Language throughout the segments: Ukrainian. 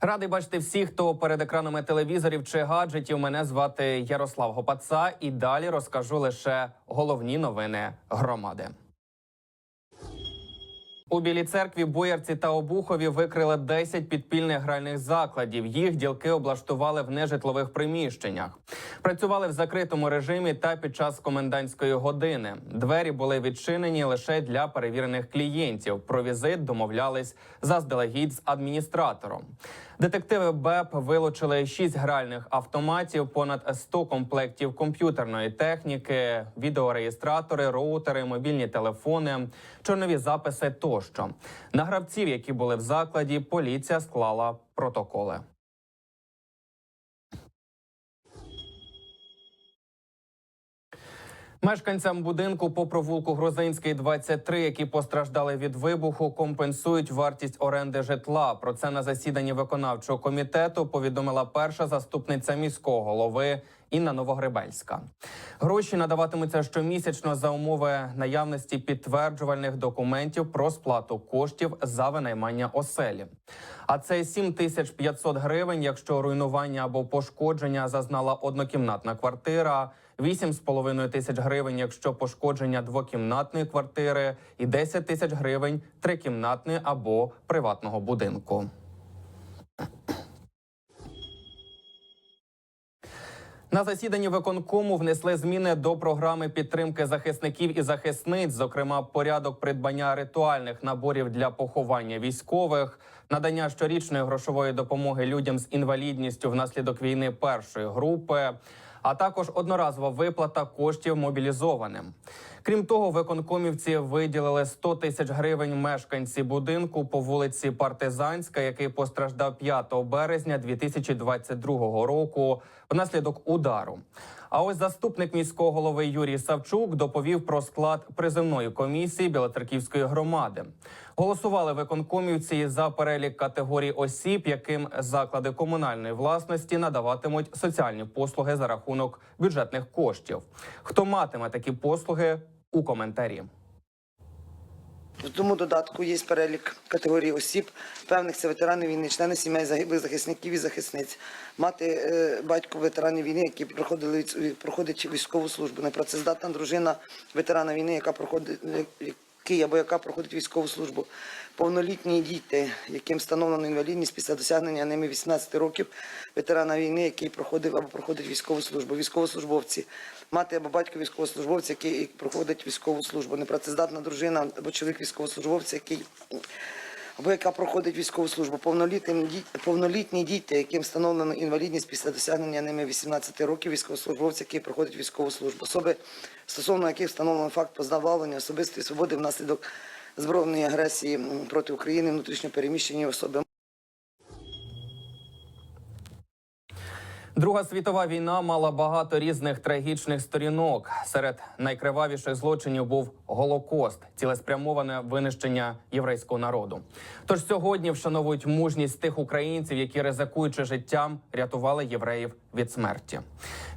Радий бачити всіх, хто перед екранами телевізорів чи гаджетів. Мене звати Ярослав Гопаца, і далі розкажу лише головні новини громади. У Білій церкві, Боярці та Обухові викрили 10 підпільних гральних закладів. Їх ділки облаштували в нежитлових приміщеннях. Працювали в закритому режимі та під час комендантської години. Двері були відчинені лише для перевірених клієнтів. Про візит домовлялись заздалегідь з адміністратором. Детективи БЕП вилучили 6 гральних автоматів, понад 100 комплектів комп'ютерної техніки, відеореєстратори, роутери, мобільні телефони, чорнові записи тощо. На гравців, які були в закладі, поліція склала протоколи. Мешканцям будинку по провулку Грузинський 23, які постраждали від вибуху, компенсують вартість оренди житла. Про це на засіданні виконавчого комітету повідомила перша заступниця міського голови Інна Новогребельська. Гроші надаватимуться щомісячно за умови наявності підтверджувальних документів про сплату коштів за винаймання оселі. А це 7500 гривень, якщо руйнування або пошкодження зазнала однокімнатна квартира. 8,5 тисяч гривень, якщо пошкодження двокімнатної квартири, і 10 тисяч гривень трикімнатної або приватного будинку. На засіданні виконкому внесли зміни до програми підтримки захисників і захисниць, зокрема порядок придбання ритуальних наборів для поховання військових, надання щорічної грошової допомоги людям з інвалідністю внаслідок війни першої групи, а також одноразова виплата коштів мобілізованим. Крім того, виконкомівці виділили 100 тисяч гривень мешканці будинку по вулиці Партизанська, який постраждав 5 березня 2022 року внаслідок удару. А ось заступник міського голови Юрій Савчук доповів про склад приземної комісії Білоцерківської громади. Голосували виконкомівці за перелік категорій осіб, яким заклади комунальної власності надаватимуть соціальні послуги за рахунок бюджетних коштів. Хто матиме такі послуги у коментарі? В тому додатку є перелік категорій осіб, певних це ветерани війни, члени сімей загиблих захисників і захисниць, мати, е, батько ветеранів війни, які проходили проходять військову службу, непрацездатна дружина ветерана війни, яка проходить який або яка проходить військову службу, повнолітні діти, яким встановлено інвалідність після досягнення ними 18 років, ветерана війни, який проходив або проходить військову службу, військовослужбовці, мати або батько військовослужбовця, який проходить військову службу, непрацездатна дружина або чоловік військовослужбовця, який або яка проходить військову службу, повнолітні, повнолітні діти, яким встановлено інвалідність після досягнення ними 18 років, військовослужбовця, який проходить військову службу, особи, стосовно яких встановлено факт позбавлення особистої свободи внаслідок збройної агресії проти України, внутрішньопереміщені особи. Друга світова війна мала багато різних трагічних сторінок. Серед найкривавіших злочинів був голокост, цілеспрямоване винищення єврейського народу. Тож сьогодні вшановують мужність тих українців, які ризикуючи життям, рятували євреїв від смерті.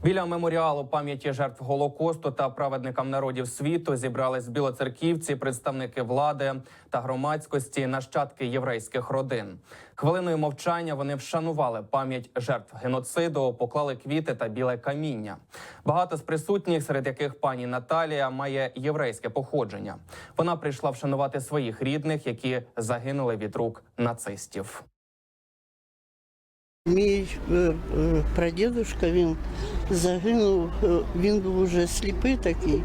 Біля меморіалу пам'яті жертв голокосту та праведникам народів світу зібрались білоцерківці, представники влади та громадськості, нащадки єврейських родин. Хвилиною мовчання вони вшанували пам'ять жертв геноциду, поклали квіти та біле каміння. Багато з присутніх, серед яких пані Наталія має єврейське походження. Вона прийшла вшанувати своїх рідних, які загинули від рук нацистів. Мій е, е, прадідушка він загинув, е, він був уже сліпий такий,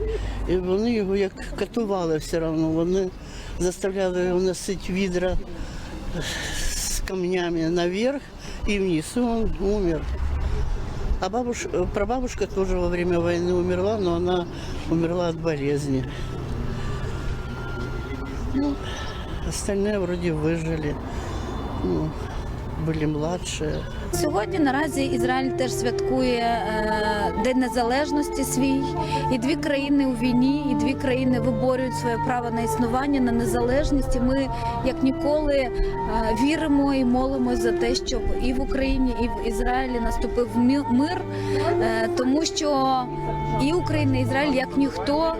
і вони його як катували все одно. Вони заставляли його носити відра камнями наверх і вниз, і він умер. А бабуш, э, прабабушка тоже во время войны умерла, но она умерла от болезни. Ну, остальные вроде выжили. Ну, были младшие. Сьогодні наразі Ізраїль теж святкує е, День Незалежності свій, і дві країни у війні, і дві країни виборюють своє право на існування, на незалежність. І ми як ніколи е, віримо і молимось за те, щоб і в Україні, і в Ізраїлі наступив мир, е, тому що і Україна, і Ізраїль, як ніхто,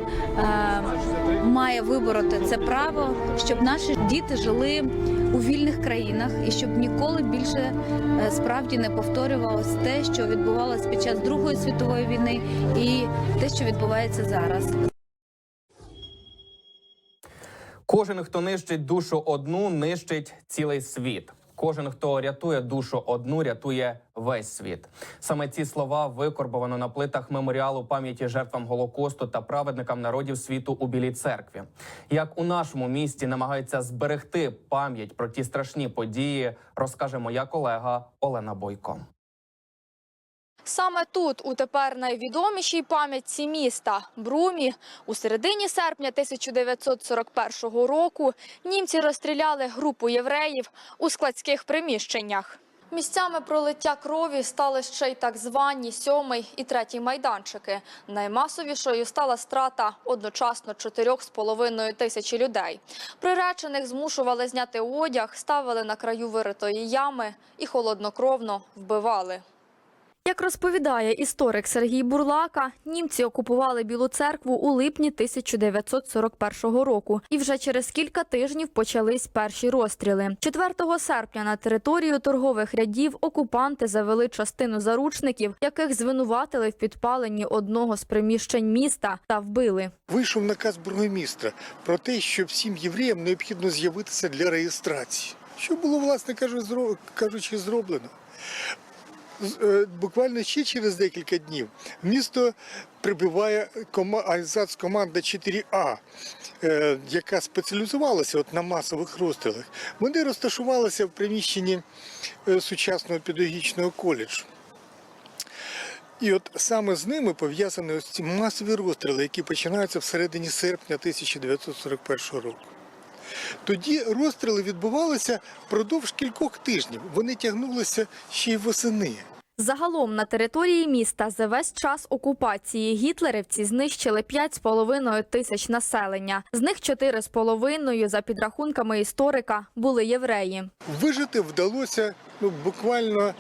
має вибороти це право, щоб наші діти жили у вільних країнах, і щоб ніколи більше е, справді не повторювалось те, що відбувалось під час Другої світової війни, і те, що відбувається зараз. Кожен, хто нищить душу одну, нищить цілий світ. Кожен, хто рятує душу одну, рятує весь світ. Саме ці слова викорбовано на плитах меморіалу пам'яті жертвам голокосту та праведникам народів світу у Білій церкві. Як у нашому місті намагаються зберегти пам'ять про ті страшні події, розкаже моя колега Олена Бойко. Саме тут, у тепер найвідомішій пам'ятці міста Брумі, у середині серпня 1941 року німці розстріляли групу євреїв у складських приміщеннях. Місцями пролиття крові стали ще й так звані сьомий і третій майданчики. Наймасовішою стала страта одночасно 4,5 тисячі людей. Приречених змушували зняти одяг, ставили на краю виритої ями і холоднокровно вбивали. Як розповідає історик Сергій Бурлака, німці окупували Білу церкву у липні 1941 року, і вже через кілька тижнів почались перші розстріли. 4 серпня на територію торгових рядів окупанти завели частину заручників, яких звинуватили в підпаленні одного з приміщень міста та вбили. Вийшов наказ бургомістра про те, що всім євреям необхідно з'явитися для реєстрації. Що було, власне кажучи, зроблено. Е, Буквально ще через декілька днів місто прибуває кома- Айзац-команда 4А, е, яка спеціалізувалася от на масових розстрілах. Вони розташувалися в приміщенні е, сучасного педагогічного коледжу. І от саме з ними пов'язані ось ці масові розстріли, які починаються всередині серпня 1941 року. Тоді розстріли відбувалися впродовж кількох тижнів. Вони тягнулися ще й восени. Загалом на території міста за весь час окупації гітлерівці знищили 5,5 тисяч населення. З них 4,5, за підрахунками історика, були євреї. Вижити вдалося ну, буквально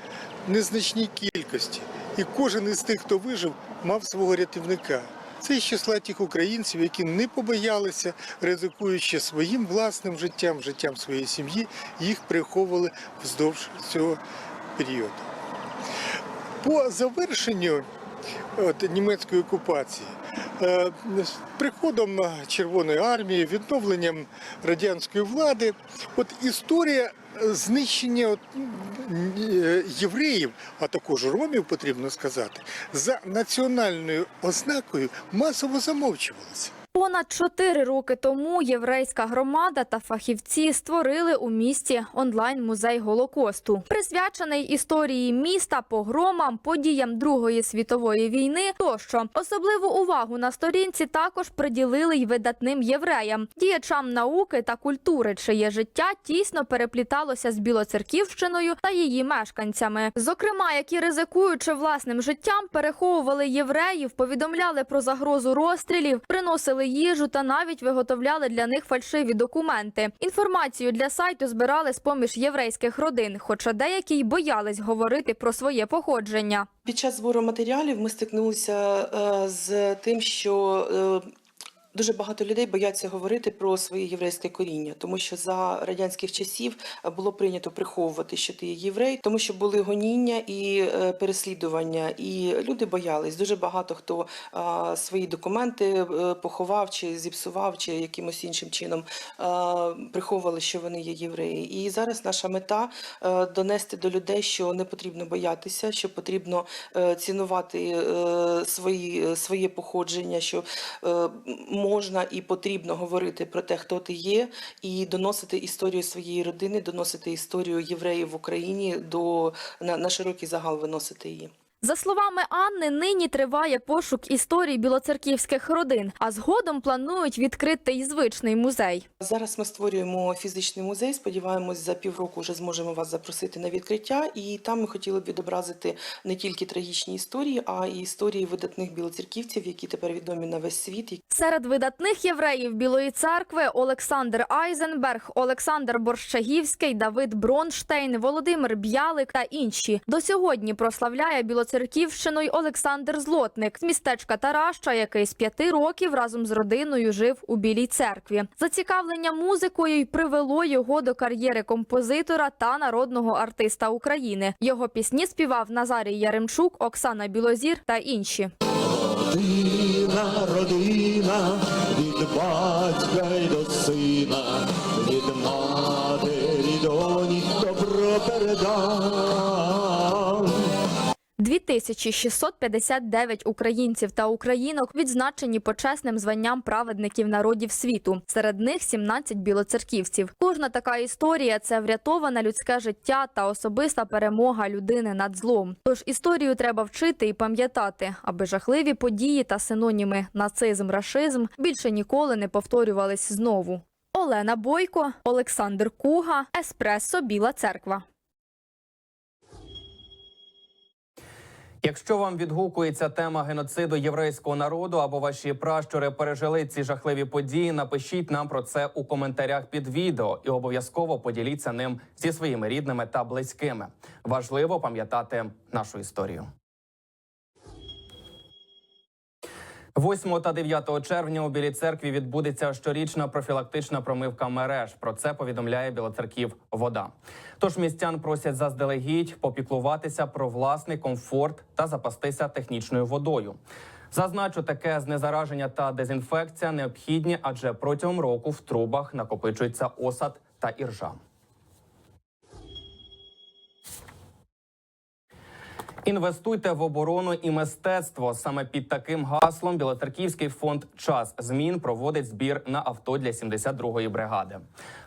незначній кількості. І кожен із тих, хто вижив, мав свого рятівника. Це із числа тих українців, які не побоялися, ризикуючи своїм власним життям, життям своєї сім'ї, їх приховували вздовж цього періоду. По завершенню от, німецької окупації, е, з приходом Червоної армії, відновленням радянської влади, от історія знищення от, е, євреїв, а також ромів, потрібно сказати, за національною ознакою масово замовчувалася. Понад чотири роки тому єврейська громада та фахівці створили у місті онлайн-музей Голокосту, присвячений історії міста, погромам, подіям Другої світової війни. Тощо особливу увагу на сторінці також приділили й видатним євреям, діячам науки та культури, чиє життя тісно перепліталося з Білоцерківщиною та її мешканцями. Зокрема, які ризикуючи власним життям, переховували євреїв, повідомляли про загрозу розстрілів, приносили їжу та навіть виготовляли для них фальшиві документи. Інформацію для сайту збирали з поміж єврейських родин, хоча деякі й боялись говорити про своє походження. Під час збору матеріалів ми стикнулися е, з тим, що е, дуже багато людей бояться говорити про своє єврейське коріння, тому що за радянських часів е, було прийнято приховувати, що ти є єврей, тому що були гоніння і е, переслідування, і люди боялись. Дуже багато хто свої документи е, поховав чи зіпсував, чи якимось іншим чином приховували, що вони є євреї. І зараз наша мета донести до людей, що не потрібно боятися, що потрібно цінувати свої, своє походження, що можна і потрібно говорити про те, хто ти є, і доносити історію своєї родини, доносити історію євреїв в Україні до на, на широкий загал виносити її. За словами Анни, нині триває пошук історій білоцерківських родин, а згодом планують відкрити й звичний музей. Зараз ми створюємо фізичний музей. Сподіваємось, за півроку вже зможемо вас запросити на відкриття. І там ми хотіли б відобразити не тільки трагічні історії, а й історії видатних білоцерківців, які тепер відомі на весь світ, Серед видатних євреїв Білої церкви Олександр Айзенберг, Олександр Борщагівський, Давид Бронштейн, Володимир Б'ялик та інші. До сьогодні прославляє білоцерківських Білоцерківщину й Олександр Злотник з містечка Тараща, який з п'яти років разом з родиною жив у Білій церкві. Зацікавлення музикою й привело його до кар'єри композитора та народного артиста України. Його пісні співав Назарій Яремчук, Оксана Білозір та інші. Родина, родина, від батька й до сина, 2659 українців та українок відзначені почесним званням праведників народів світу. Серед них 17 білоцерківців. Кожна така історія це врятоване людське життя та особиста перемога людини над злом. Тож історію треба вчити і пам'ятати, аби жахливі події та синоніми нацизм, рашизм більше ніколи не повторювались знову. Олена Бойко, Олександр Куга, Еспресо Біла Церква. Якщо вам відгукується тема геноциду єврейського народу або ваші пращури пережили ці жахливі події, напишіть нам про це у коментарях під відео і обов'язково поділіться ним зі своїми рідними та близькими. Важливо пам'ятати нашу історію. 8 та 9 червня у Білій церкві відбудеться щорічна профілактична промивка мереж. Про це повідомляє Білоцерків Вода. Тож містян просять заздалегідь попіклуватися про власний комфорт та запастися технічною водою. Зазначу, таке знезараження та дезінфекція необхідні, адже протягом року в трубах накопичується осад та іржа. Інвестуйте в оборону і мистецтво. Саме під таким гаслом Білоцерківський фонд Час змін проводить збір на авто для 72-ї бригади.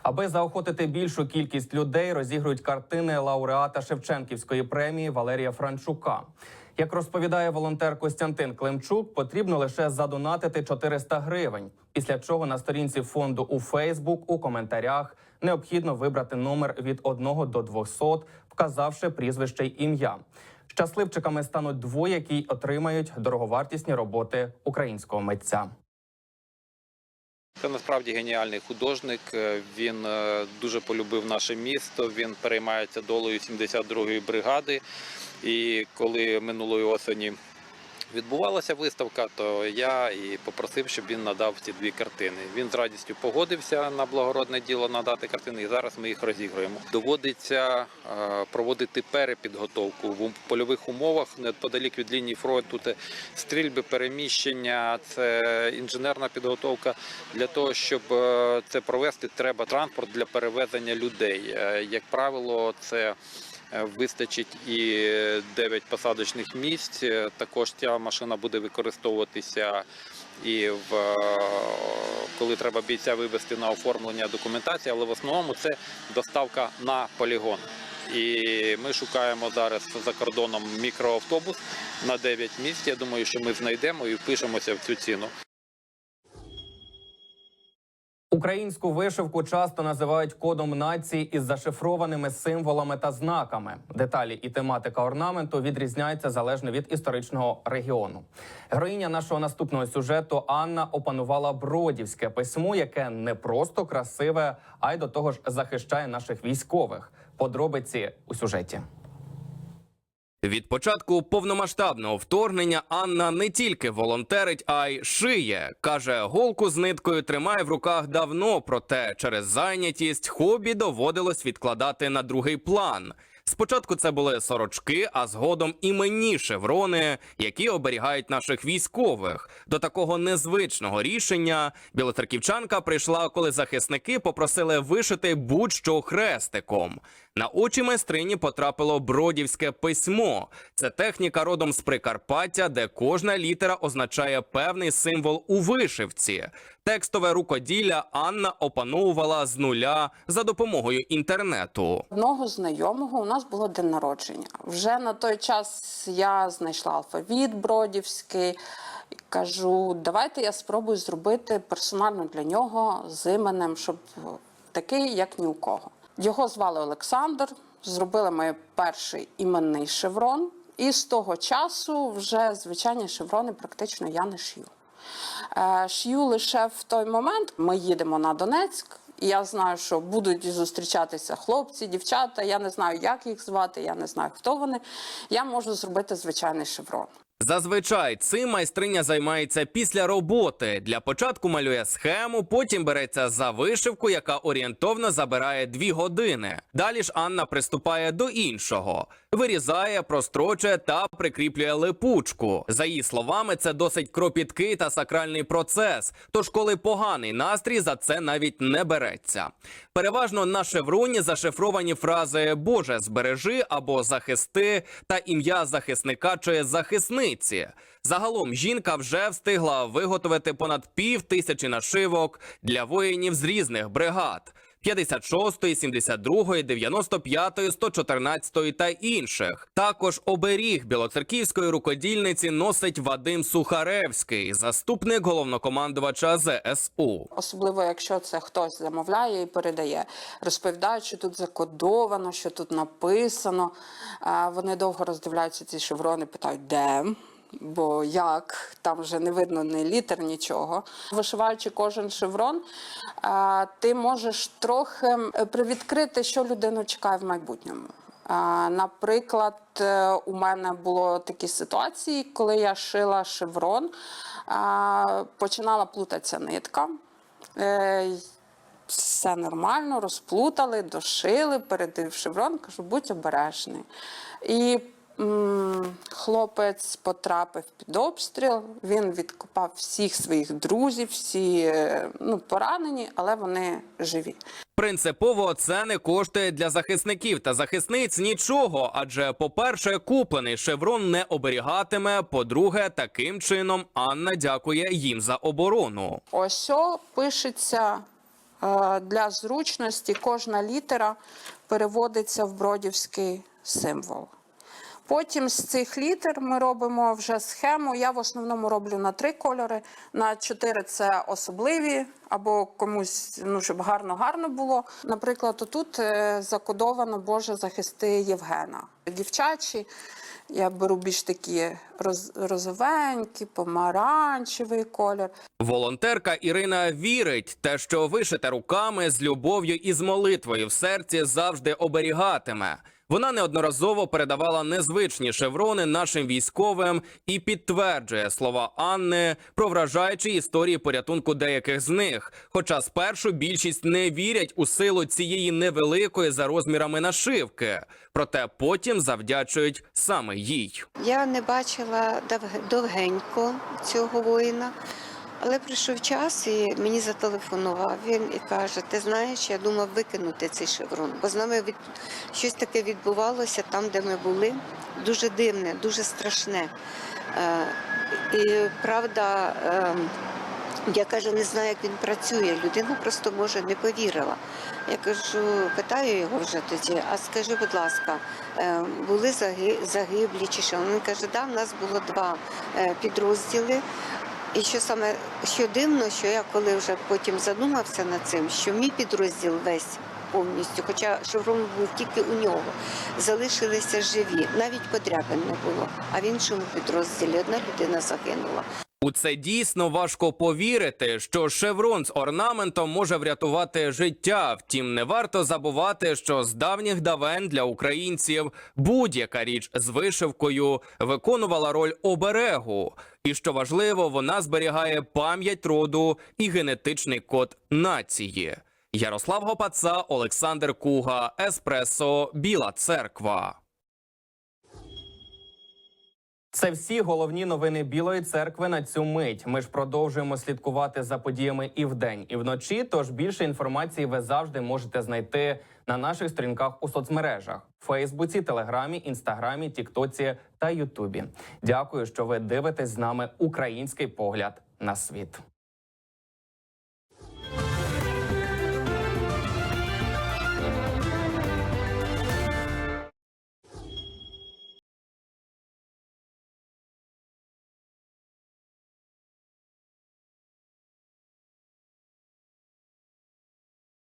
Аби заохотити більшу кількість людей, розігрують картини лауреата Шевченківської премії Валерія Франчука. Як розповідає волонтер Костянтин Климчук, потрібно лише задонатити 400 гривень. Після чого на сторінці фонду у Фейсбук у коментарях необхідно вибрати номер від 1 до 200, вказавши прізвище й ім'я. Щасливчиками стануть двоє, які отримають дороговартісні роботи українського митця. Це насправді геніальний художник. Е, Він е, дуже полюбив наше місто. Він переймається долею 72-ї бригади. І коли минулої осені відбувалася виставка, то я і попросив, щоб він надав ці дві картини. Він з радістю погодився на благородне діло надати картини, і зараз ми їх розігруємо. Доводиться е, проводити перепідготовку в польових умовах неподалік від лінії фронту. Це стрільби, переміщення, це інженерна підготовка. Для того, щоб е, це провести, треба транспорт для перевезення людей. Е, Як правило, це вистачить і 9 посадочних місць. Е, Також ця машина буде використовуватися і в е, коли треба бійця вивезти на оформлення документації, але в основному це доставка на полігон. І ми шукаємо зараз за кордоном мікроавтобус на 9 місць. Я думаю, що ми знайдемо і впишемося в цю ціну. Українську вишивку часто називають кодом нації із зашифрованими символами та знаками. Деталі і тематика орнаменту відрізняються залежно від історичного регіону. Героїня нашого наступного сюжету Анна опанувала бродівське письмо, яке не просто красиве, а й до того ж захищає наших військових. Подробиці у сюжеті. Від початку повномасштабного вторгнення Анна не тільки волонтерить, а й шиє. Каже, голку з ниткою тримає в руках давно, проте через зайнятість хобі доводилось відкладати на другий план. Спочатку це були сорочки, а згодом іменні шеврони, які оберігають наших військових. До такого незвичного рішення білоцерківчанка прийшла, коли захисники попросили вишити будь-що хрестиком. На очі майстрині потрапило бродівське письмо. Це техніка родом з Прикарпаття, де кожна літера означає певний символ у вишивці. Текстове рукоділля Анна опановувала з нуля за допомогою інтернету. Одного знайомого у нас було день народження. Вже на той час я знайшла алфавіт бродівський. Кажу, давайте я спробую зробити персонально для нього з іменем, щоб такий, як ні у кого. Його звали Олександр. Зробили ми перший іменний шеврон, і з того часу вже звичайні шеврони практично я не шью. Е, Шью лише в той момент. Ми їдемо на Донецьк, і я знаю, що будуть зустрічатися хлопці, дівчата. Я не знаю, як їх звати, я не знаю, хто вони. Я можу зробити звичайний шеврон. Зазвичай цим майстриня займається після роботи. Для початку малює схему, потім береться за вишивку, яка орієнтовно забирає дві години. Далі ж Анна приступає до іншого: вирізає, прострочує та прикріплює липучку. За її словами, це досить кропіткий та сакральний процес. Тож, коли поганий настрій, за це навіть не береться. Переважно на шевроні зашифровані фрази Боже збережи або захисти та ім'я захисника чи захисниці. Загалом жінка вже встигла виготовити понад пів тисячі нашивок для воїнів з різних бригад. 56, 72, 95, 114 та інших. Також оберіг білоцерківської рукодільниці носить Вадим Сухаревський, заступник головнокомандувача ЗСУ. Особливо, якщо це хтось замовляє і передає, розповідають, що тут закодовано, що тут написано. Вони довго роздивляються ці шеврони, питають, де. Бо як там вже не видно ні літер, нічого. Вишиваючи кожен шеврон, ти можеш трохи е, привідкрити, що людину чекає в майбутньому. Наприклад, е, у мене було такі ситуації, коли я шила шеврон, починала плутатися нитка. Е, все нормально, розплутали, дошили, передив шеврон, кажу, будь обережний. І хлопець потрапив під обстріл, він відкопав всіх своїх друзів, всі е, ну, поранені, але вони живі. Принципово це не коштує для захисників та захисниць нічого, адже, по-перше, куплений шеврон не оберігатиме. По-друге, таким чином Анна дякує їм за оборону. Ось пишеться е, для зручності, кожна літера переводиться в бродівський символ. Потім з цих літер ми робимо вже схему. Я в основному роблю на три кольори. На чотири це особливі, або комусь, ну щоб гарно-гарно було. Наприклад, отут е, закодовано Боже захисти Євгена. Дівчачі. Я беру більш такі роз, розовенькі, помаранчевий колір. Волонтерка Ірина вірить, те, що вишите руками з любов'ю і з молитвою в серці завжди оберігатиме. Вона неодноразово передавала незвичні шеврони нашим військовим і підтверджує слова Анни про вражаючі історії порятунку деяких з них. Хоча спершу більшість не вірять у силу цієї невеликої за розмірами нашивки, проте потім завдячують саме їй. Я не бачила довгенько цього воїна, але прийшов час і мені зателефонував він і каже: Ти знаєш, я думав викинути цей шеврон, бо з нами від... щось таке відбувалося там, де ми були. Дуже дивне, дуже страшне. Е, І правда. е, я кажу, не знаю, як він працює. Людина просто може не повірила. Я кажу, питаю його вже тоді, а скажи, будь ласка, е, були загиблі чи що? Він каже, да, в нас було два е, підрозділи. І що саме що дивно, що я коли вже потім задумався над цим, що мій підрозділ весь повністю, хоча шеврон був тільки у нього, залишилися живі, навіть подряпин не було. А в іншому підрозділі одна людина загинула. У це дійсно важко повірити, що шеврон з орнаментом може врятувати життя. Втім, не варто забувати, що з давніх давен для українців будь-яка річ з вишивкою виконувала роль оберегу. І що важливо, вона зберігає пам'ять роду і генетичний код нації. Ярослав Гопаца, Олександр Куга, Еспресо, Біла Церква. Це всі головні новини Білої церкви на цю мить. Ми ж продовжуємо слідкувати за подіями і вдень, і вночі. Тож більше інформації ви завжди можете знайти на наших сторінках у соцмережах: Фейсбуці, Телеграмі, Інстаграмі, Тіктоці та Ютубі. Дякую, що ви дивитесь з нами український погляд на світ.